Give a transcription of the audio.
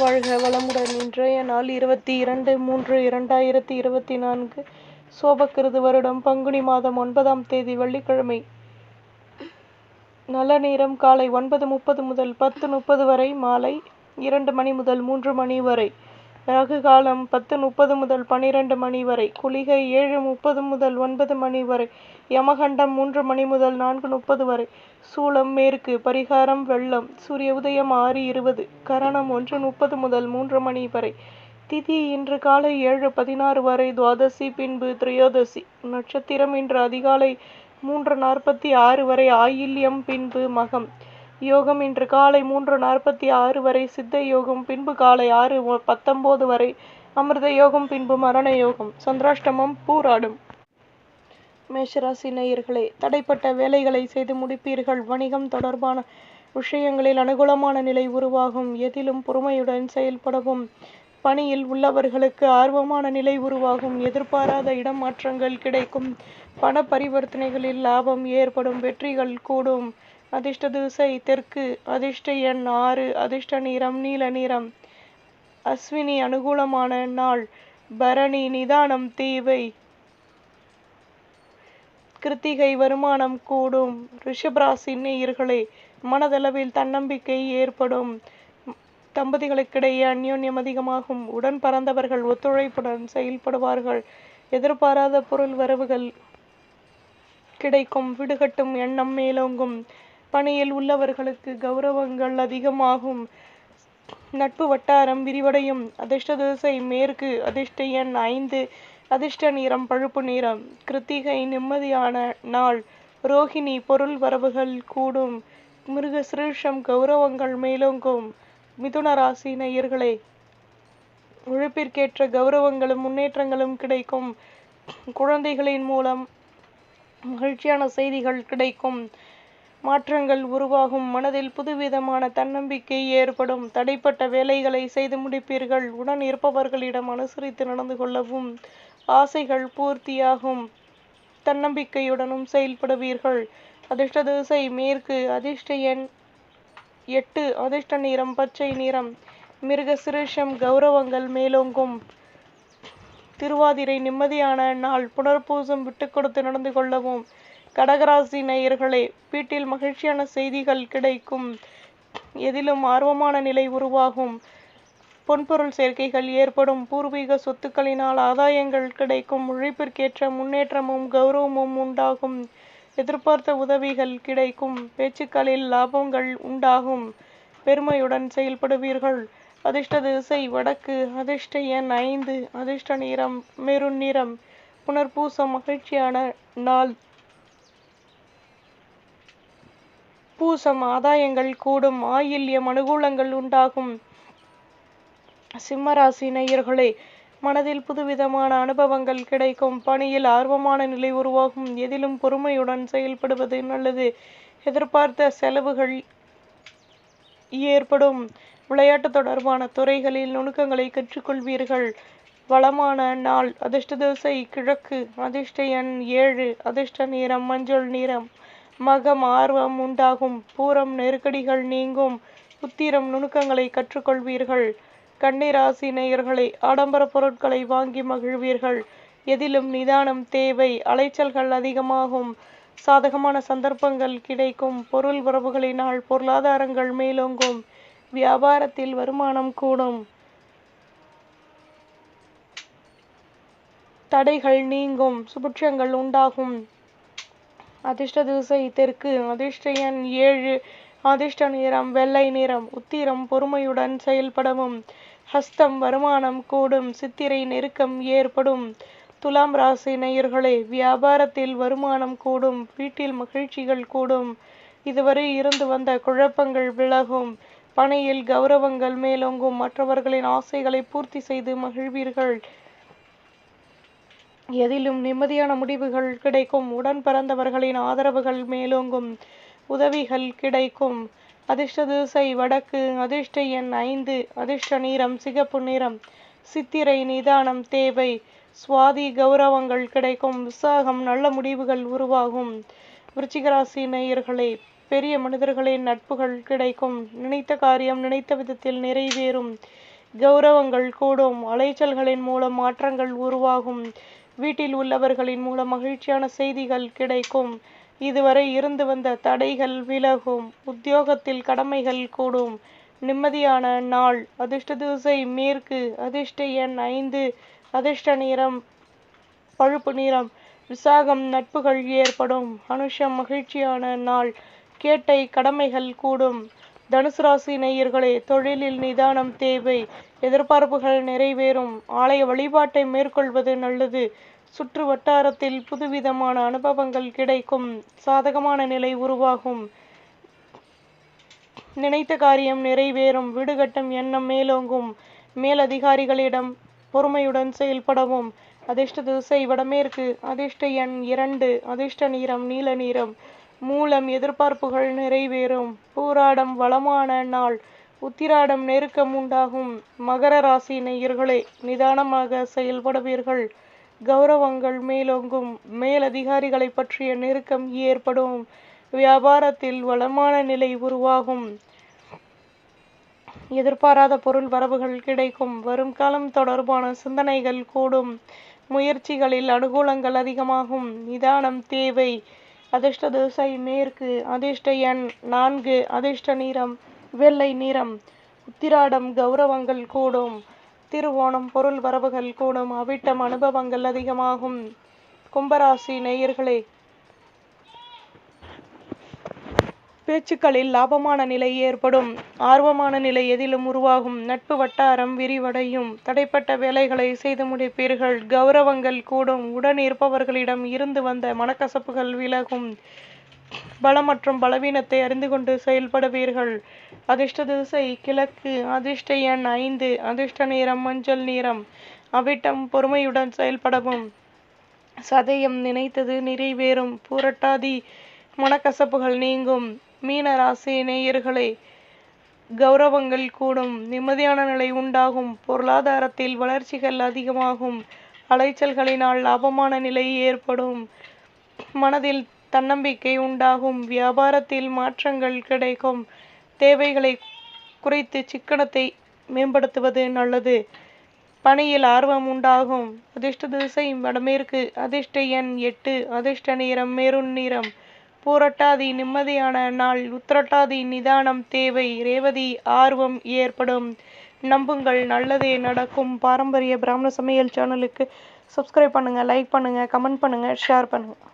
வாழ்க வளமுடன் இன்றைய நாள் இருபத்தி இரண்டு மூன்று இரண்டாயிரத்தி இருபத்தி நான்கு. சோபக்கிருது வருடம் பங்குனி மாதம் ஒன்பதாம் தேதி வெள்ளிக்கிழமை. நல்ல நேரம் காலை ஒன்பது முப்பது முதல் பத்து முப்பது வரை மாலை இரண்டு மணி முதல் மூன்று மணி வரை. ராகு காலம் பத்து முப்பது முதல் பனிரெண்டு மணி வரை குளிகை ஏழு முப்பது முதல் ஒன்பது மணி வரை யமகண்டம் மூன்று மணி முதல் நான்கு முப்பது வரை சூலம் மேற்கு பரிகாரம் வெள்ளம் சூரிய உதயம் ஆறு இருபது கரணம் ஒன்று முப்பது முதல் மூன்று மணி வரை திதி இன்று காலை ஏழு பதினாறு வரை துவாதசி பின்பு திரையோதசி நட்சத்திரம் இன்று அதிகாலை மூன்று நாற்பத்தி ஆறு வரை ஆயில்யம் பின்பு மகம் யோகம் இன்று காலை மூன்று நாற்பத்தி ஆறு வரை சித்த யோகம் பின்பு காலை ஆறு பத்தொம்போது பத்தொன்பது வரை அமிர்த யோகம் பின்பு மரண யோகம். சந்திராஷ்டமம் பூராடும். மேஷராசி நேயர்களே தடைப்பட்ட வேலைகளை செய்து முடிப்பீர்கள். வணிகம் தொடர்பான விஷயங்களில் அனுகூலமான நிலை உருவாகும். எதிலும் பொறுமையுடன் செயல்படவும். பணியில் உள்ளவர்களுக்கு ஆர்வமான நிலை உருவாகும். எதிர்பாராத இடமாற்றங்கள் கிடைக்கும். பண பரிவர்த்தனைகளில் லாபம் ஏற்படும். வெற்றிகள் கூடும். அதிர்ஷ்ட திசை தெற்கு அதிர்ஷ்ட எண் ஆறு அதிர்ஷ்ட நிறம் நீல நிறம். அஸ்வினி அனுகூலமான நாள் பரணி நிதானம் தீவை. கிருத்திகை வருமானம் கூடும் ரிஷபராசி நேயர்களே மனதளவில் தன்னம்பிக்கை ஏற்படும். தம்பதிகளுக்கிடையே அந்யோன்யம் அதிகமாகும் உடன் பறந்தவர்கள் ஒத்துழைப்புடன் செயல்படுவார்கள். எதிர்பாராத பொருள் வரவுகள் கிடைக்கும் விடுகட்டும் எண்ணம் மேலோங்கும். பணியில் உள்ளவர்களுக்கு கௌரவங்கள் அதிகமாகும். நட்பு வட்டாரம் விரிவடையும். அதிர்ஷ்ட திசை மேற்கு அதிர்ஷ்ட எண் ஐந்து அதிர்ஷ்ட நிறம் பழுப்பு நிறம். கிருத்திகை நிம்மதியான நாள். ரோஹிணி பொருள் வரவுகள் கூடும். மிருக சிருஷம் கௌரவங்கள் மேலோங்கும். மிதுன ராசி நேயர்களே உழைப்பிற்கேற்ற கௌரவங்களும் முன்னேற்றங்களும் கிடைக்கும். குழந்தைகளின் மூலம் மகிழ்ச்சியான செய்திகள் கிடைக்கும். மாற்றங்கள் உருவாகும் மனதில் புதுவிதமான தன்னம்பிக்கை ஏற்படும். தடைப்பட்ட வேலைகளை செய்து முடிப்பீர்கள். உடன் இருப்பவர்களிடம் அனுசரித்து நடந்து கொள்ளவும் ஆசைகள் பூர்த்தியாகும். தன்னம்பிக்கையுடனும் செயல்படுவீர்கள். அதிர்ஷ்ட திசை மேற்கு அதிர்ஷ்ட எண் எட்டு அதிர்ஷ்ட நிறம் பச்சை நிறம். மிருக சிரேஷம் கௌரவங்கள் மேலோங்கும். திருவாதிரை நிம்மதியான நாள். புனர்பூசம் விட்டு கொடுத்து நடந்து கொள்ளவும். கடகராசி நேயர்களே வீட்டில் மகிழ்ச்சியான செய்திகள் கிடைக்கும். எதிலும் ஆர்வமான நிலை உருவாகும். பொன்பொருள் சேர்க்கைகள் ஏற்படும். பூர்வீக சொத்துக்களினால் ஆதாயங்கள் கிடைக்கும். உழைப்பிற்கேற்ற முன்னேற்றமும் கௌரவமும் உண்டாகும். எதிர்பார்த்த உதவிகள் கிடைக்கும். பேச்சுக்களில் லாபங்கள் உண்டாகும். பெருமையுடன் செயல்படுவீர்கள். அதிர்ஷ்ட திசை வடக்கு அதிர்ஷ்ட எண் ஐந்து அதிர்ஷ்ட நிறம் மெருண் நிறம். புனர்பூசம் மகிழ்ச்சியான நாள். பூசம் ஆதாயங்கள் கூடும் ஆயில்யம் அனுகூலங்கள் உண்டாகும். சிம்மராசி நேயர்களே மனதில் புதுவிதமான அனுபவங்கள் கிடைக்கும். பணியில் ஆர்வமான நிலை உருவாகும். எதிலும் பொறுமையுடன் செயல்படுவது நல்லது. எதிர்பார்த்த செலவுகள் ஏற்படும். விளையாட்டு தொடர்பான துறைகளில் நுணுக்கங்களை கற்றுக்கொள்வீர்கள். வளமான நாள் அதிர்ஷ்ட தோசை கிழக்கு அதிர்ஷ்ட எண் ஏழு அதிர்ஷ்ட நிறம் மஞ்சள் நிறம் மகம் ஆர்வம் உண்டாகும். பூரம் நெருக்கடிகள் நீங்கும். உத்திரம் நுணுக்கங்களை கற்றுக்கொள்வீர்கள். கன்னிராசி நேயர்களே ஆடம்பர பொருட்களை வாங்கி மகிழ்வீர்கள். எதிலும் நிதானம் தேவை அலைச்சல்கள் அதிகமாகும். சாதகமான சந்தர்ப்பங்கள் கிடைக்கும். பொருள் உறவுகளினால் பொருளாதாரங்கள் மேலோங்கும். வியாபாரத்தில் வருமானம் கூடும். தடைகள் நீங்கும். சுபிட்சங்கள் உண்டாகும். அதிர்ஷ்ட திசை தெற்கு அதிர்ஷ்ட எண் ஏழு அதிர்ஷ்ட நிறம் வெள்ளை நிறம் உத்திரம் பொறுமையுடன் செயல்படவும் ஹஸ்தம் வருமானம் கூடும் சித்திரை நெருக்கம் ஏற்படும். துலாம் ராசி நேயர்களே வியாபாரத்தில் வருமானம் கூடும் வீட்டில் மகிழ்ச்சிகள் கூடும். இதுவரை இருந்து வந்த குழப்பங்கள் விலகும். பணியில் கௌரவங்கள் மேலோங்கும் மற்றவர்களின் ஆசைகளை பூர்த்தி செய்து மகிழ்வீர்கள். எதிலும் நிம்மதியான முடிவுகள் கிடைக்கும். உடன் பிறந்தவர்களின் ஆதரவுகள் மேலோங்கும் உதவிகள் கிடைக்கும். அதிர்ஷ்ட திசை வடக்கு அதிர்ஷ்ட எண் ஐந்து அதிர்ஷ்ட நிறம் சிகப்பு நிறம் சித்திரை நிதானம் தேவை சுவாதி கௌரவங்கள் கிடைக்கும் உற்சாகம் நல்ல முடிவுகள் உருவாகும். விருச்சிகராசி நேயர்களே பெரிய மனிதர்களின் நட்புகள் கிடைக்கும். நினைத்த காரியம் நினைத்த விதத்தில் நிறைவேறும். கௌரவங்கள் கூடும் அலைச்சல்களின் மூலம் மாற்றங்கள் உருவாகும். வீட்டில் உள்ளவர்களின் மூலம் மகிழ்ச்சியான செய்திகள் கிடைக்கும். இதுவரை இருந்து வந்த தடைகள் விலகும். உத்தியோகத்தில் கடமைகள் கூடும். நிம்மதியான நாள். அதிர்ஷ்ட திசை மேற்கு. அதிர்ஷ்ட எண் ஐந்து. அதிர்ஷ்ட நிறம் பழுப்பு நிறம். விசாகம் நட்புகள் ஏற்படும். அனுஷம் மகிழ்ச்சியான நாள். கேட்டை கடமைகள் கூடும். தனுசு ராசி நேயர்களே தொழிலில் நிதானம் தேவை. எதிர்பார்ப்புகள் நிறைவேறும். ஆலய வழிபாட்டை மேற்கொள்வது நல்லது. சுற்று வட்டாரத்தில் புதுவிதமான அனுபவங்கள் கிடைக்கும். சாதகமான நிலை உருவாகும். நினைத்த காரியம் நிறைவேறும். விடுகட்டும் எண்ணம் மேலோங்கும். மேலதிகாரிகளிடம் பொறுமையுடன் செயல்படவும். அதிர்ஷ்ட திசை வடமேற்கு. அதிர்ஷ்ட எண் இரண்டு. அதிர்ஷ்ட நிறம் நீல நிறம். மூலம் எதிர்பார்ப்புகள் நிறைவேறும். பூராடம் வளமான நாள். உத்திராடம் நெருக்கம் உண்டாகும். மகர ராசி நேயர்களே நிதானமாக செயல்படுவீர்கள். கௌரவங்கள் மேலோங்கும் மேலதிகாரிகளை பற்றிய நெருக்கம் ஏற்படும். வியாபாரத்தில் வளமான நிலை உருவாகும். எதிர்பாராத பொருள் வரவுகள் கிடைக்கும். வரும் காலம் தொடர்பான சிந்தனைகள் கூடும். முயற்சிகளில் அனுகூலங்கள் அதிகமாகும். நிதானம் தேவை. அதிர்ஷ்ட திசை மேற்கு. அதிர்ஷ்ட எண் நான்கு. அதிர்ஷ்ட நிறம். வெள்ளை நிறம். உத்திராடம் கௌரவங்கள் கூடும். திருவோணம் பொருள் வரவுகள் கூடும் அவிட்டம் அனுபவங்கள் அதிகமாகும். கும்பராசி நேயர்களே பேச்சுக்களில் லாபமான நிலை ஏற்படும். ஆர்வமான நிலை எதிலும் உருவாகும். நட்பு வட்டாரம் விரிவடையும். தடைப்பட்ட வேலைகளை செய்து முடிப்பீர்கள். கௌரவங்கள் கூடும். உடன் இருப்பவர்களிடம் இருந்து வந்த மனக்கசப்புகள் விலகும். பலம் மற்றும் பலவீனத்தை அறிந்து கொண்டு செயல்படுவீர்கள். அதிர்ஷ்ட திசை கிழக்கு அதிர்ஷ்ட எண் ஐந்து அதிர்ஷ்ட நிறம் மஞ்சள் நிறம். அவிட்டம் பொறுமையுடன் செயல்படவும். சதயம் நினைத்தது நிறைவேறும். பூரட்டாதி மனக்கசப்புகள் நீங்கும். மீன ராசி நேயர்களே கௌரவங்கள் கூடும். நிம்மதியான நிலை உண்டாகும். பொருளாதாரத்தில் வளர்ச்சிகள் அதிகமாகும். அலைச்சல்களினால் லாபமான நிலை ஏற்படும். மனதில் தன்னம்பிக்கை உண்டாகும். வியாபாரத்தில் மாற்றங்கள் கிடைக்கும். தேவைகளை குறைத்து சிக்கனத்தை மேம்படுத்துவது நல்லது. பணியில் ஆர்வம் உண்டாகும். அதிர்ஷ்ட திசை வடமேற்கு. அதிர்ஷ்ட எண் எட்டு. அதிர்ஷ்ட நிறம் மெருண் நிறம். பூரட்டாதி நிம்மதியான நாள். உத்திரட்டாதி நிதானம் தேவை. ரேவதி ஆர்வம் ஏற்படும். நம்புங்கள். நல்லதே நடக்கும். பாரம்பரிய பிராமண சமையல் சேனலுக்கு சப்ஸ்கிரைப் பண்ணுங்கள் லைக் பண்ணுங்கள் கமெண்ட் பண்ணுங்கள் ஷேர் பண்ணுங்கள்